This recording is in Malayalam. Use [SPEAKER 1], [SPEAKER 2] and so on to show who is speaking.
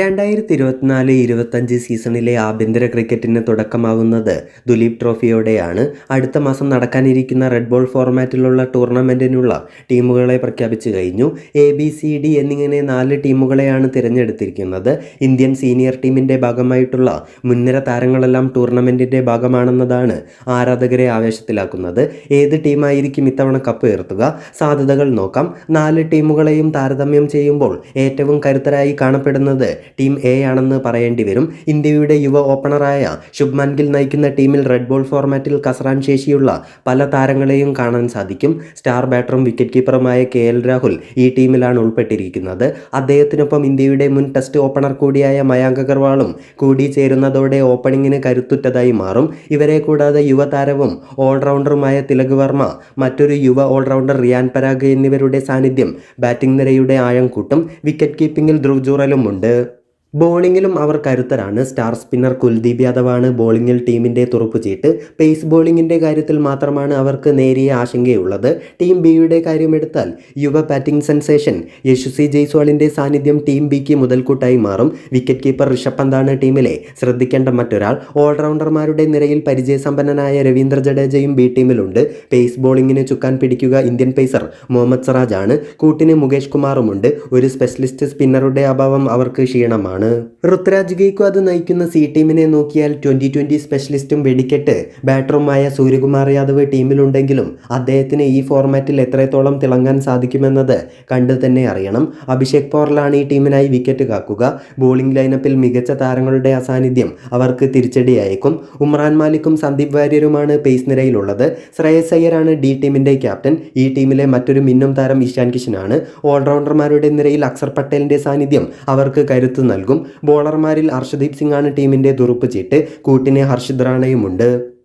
[SPEAKER 1] രണ്ടായിരത്തി ഇരുപത്തിനാല് ഇരുപത്തഞ്ച് സീസണിലെ ആഭ്യന്തര ക്രിക്കറ്റിന് തുടക്കമാവുന്നത് ദുലീപ് ട്രോഫിയോടെയാണ്. അടുത്ത മാസം നടക്കാനിരിക്കുന്ന റെഡ് ബോൾ ഫോർമാറ്റിലുള്ള ടൂർണമെന്റിനുള്ള ടീമുകളെ പ്രഖ്യാപിച്ചു കഴിഞ്ഞു. എ ബി സി ഡി എന്നിങ്ങനെ നാല് ടീമുകളെയാണ് തിരഞ്ഞെടുത്തിരിക്കുന്നത്. ഇന്ത്യൻ സീനിയർ ടീമിന്റെ ഭാഗമായിട്ടുള്ള മുൻനിര താരങ്ങളെല്ലാം ടൂർണമെന്റിന്റെ ഭാഗമാണെന്നതാണ് ആരാധകരെ ആവേശത്തിലാക്കുന്നത്. ഏത് ടീമായിരിക്കും ഇത്തവണ കപ്പ് ഉയർത്തുക? സാധ്യതകൾ നോക്കാം. നാല് ടീമുകളെയും താരതമ്യം ചെയ്യുമ്പോൾ ഏറ്റവും കരുത്തരായി കാണപ്പെടുന്നത് ടീം എ ആണെന്ന് പറയേണ്ടി വരും. ഇന്ത്യയുടെ യുവ ഓപ്പണറായ ശുഭ്മാൻ ഗിൽ നയിക്കുന്ന ടീമിൽ റെഡ് ബോൾ ഫോർമാറ്റിൽ കസറാൻ ശേഷിയുള്ള പല താരങ്ങളെയും കാണാൻ സാധിക്കും. സ്റ്റാർ ബാറ്ററും വിക്കറ്റ് കീപ്പറുമായ കെ എൽ രാഹുൽ ഈ ടീമിലാണ് ഉൾപ്പെട്ടിരിക്കുന്നത്. അദ്ദേഹത്തിനൊപ്പം ഇന്ത്യയുടെ മുൻ ടെസ്റ്റ് ഓപ്പണർ കൂടിയായ മയാങ്ക് അഗർവാളും കൂടി ചേരുന്നതോടെ ഓപ്പണിങ്ങിന് കരുത്തുറ്റതായി മാറും. ഇവരെ കൂടാതെ യുവതാരവും ഓൾറൗണ്ടറുമായ തിലക് വർമ്മ മറ്റൊരു യുവ ഓൾറൗണ്ടർ റിയാൻ പരാഗ് എന്നിവരുടെ സാന്നിധ്യം ബാറ്റിംഗ് നിരയുടെ ആഴം കൂട്ടും. വിക്കറ്റ് കീപ്പിംഗിൽ ധ്രുവ് ജൂറലും ബോളിങ്ങിലും അവർ കരുത്തരാണ്. സ്റ്റാർ സ്പിന്നർ കുൽദീപ് യാദവാണ് ബോളിങ്ങിൽ ടീമിന്റെ തുറപ്പുചീട്ട് പേസ് ബോളിങ്ങിന്റെ കാര്യത്തിൽ മാത്രമാണ് അവർക്ക് നേരിയ ആശങ്കയുള്ളത്. ടീം ബിയുടെ കാര്യമെടുത്താൽ യുവ ബാറ്റിംഗ് സെൻസേഷൻ യശസ്വി ജയ്സ്വാളിന്റെ സാന്നിധ്യം ടീം ബിക്ക് മുതൽക്കൂട്ടായി മാറും. വിക്കറ്റ് കീപ്പർ ഋഷഭ് പന്താണ് ടീമിലെ ശ്രദ്ധിക്കേണ്ട മറ്റൊരാൾ. ഓൾറൗണ്ടർമാരുടെ നിരയിൽ പരിചയസമ്പന്നനായ രവീന്ദ്ര ജഡേജയും ബി ടീമിലുണ്ട് പേസ് ബോളിങ്ങിന് ചുക്കാൻ പിടിക്കുക ഇന്ത്യൻ പേസർ മുഹമ്മദ് സിറാജ് ആണ് കൂട്ടിന് മുകേഷ് കുമാറുമുണ്ട്. ഒരു സ്പെഷ്യലിസ്റ്റ് സ്പിന്നറുടെ അഭാവം അവർക്ക് ക്ഷീണമാണ്. ഋത്വിരാജ് ഗെയ്ക്വാദ് നയിക്കുന്ന സി ടീമിനെ നോക്കിയാൽ ട്വന്റി ട്വന്റി സ്പെഷ്യലിസ്റ്റും വെടിക്കെട്ട്. ബാറ്ററുമായ സൂര്യകുമാർ യാദവ് ടീമിലുണ്ടെങ്കിലും അദ്ദേഹത്തിന് ഈ ഫോർമാറ്റിൽ എത്രത്തോളം തിളങ്ങാൻ സാധിക്കുമെന്നത് കണ്ടു തന്നെ അറിയണം. അഭിഷേക് പോർലാണ് ഈ ടീമിനായി വിക്കറ്റ് കാക്കുക. ബോളിംഗ് ലൈനപ്പിൽ മികച്ച താരങ്ങളുടെ അസാന്നിധ്യം അവർക്ക് തിരിച്ചടിയായേക്കും. ഉമ്രാൻ മാലിക്കും സന്ദീപ് വാര്യരുമാണ് പേസ് നിരയിലുള്ളത്. ശ്രേയസ് അയ്യരാണ് ഡി ടീമിന്റെ ക്യാപ്റ്റൻ. ഈ ടീമിലെ മറ്റൊരു മിന്നും താരം ഇഷാൻ കിഷനാണ് ഓൾറൗണ്ടർമാരുടെ നിരയിൽ അക്സർ പട്ടേലിന്റെ സാന്നിധ്യം അവർക്ക് കരുത്ത് നൽകും. ബോളർമാരിൽ ഹർഷദീപ് സിംഗ് ആണ് ടീമിന്റെ തുറുപ്പ് ചീട്ട്. കൂട്ടിന് ഹർഷിദ് റാണയുമുണ്ട്.